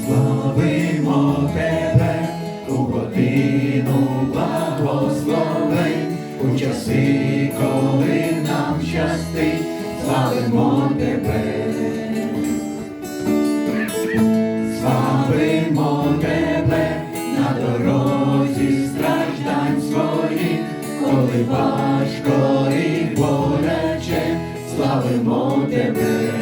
Славимо тебе у годину благословень, у часи, коли нам щастить, славимо тебе. Коли важко і боляче, славимо тебе.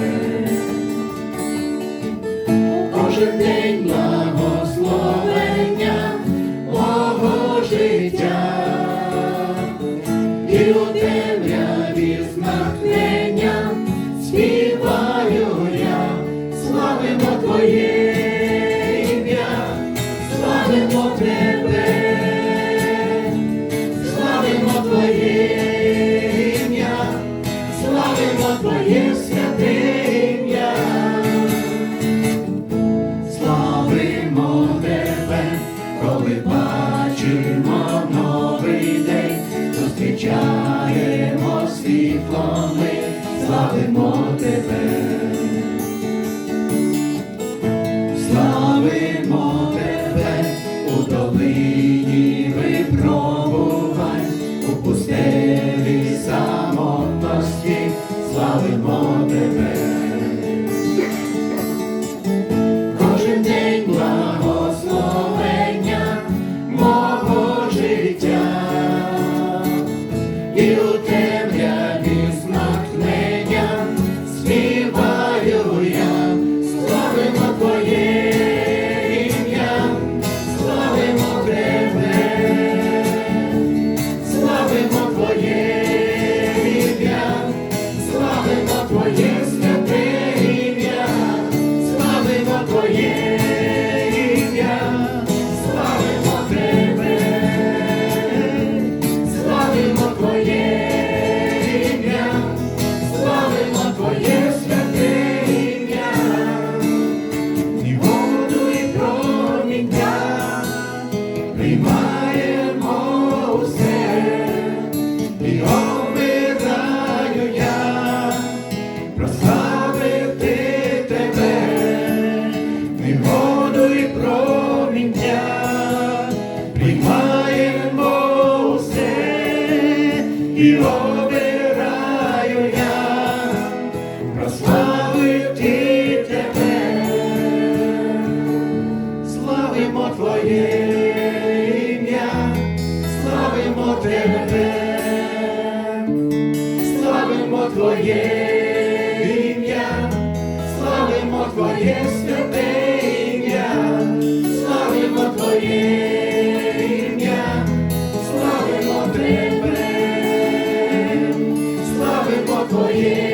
Кожен день благословення мого життя, і у темряві з натхненням співаю я, славимо Твоє ім'я, славимо Тебе, Твоє святе. Славимо тебе, коли бачимо новий день, зустрічаємо світло ми, славимо тебе. Славимо тебе. Кожен день благословення мого життя, і у темряві і обираю я. Прославити тебе, славимо Твоє ім'я, славимо тебе, славимо Твоє славимо Твоє святе ім'я, славимо Твоє Твоє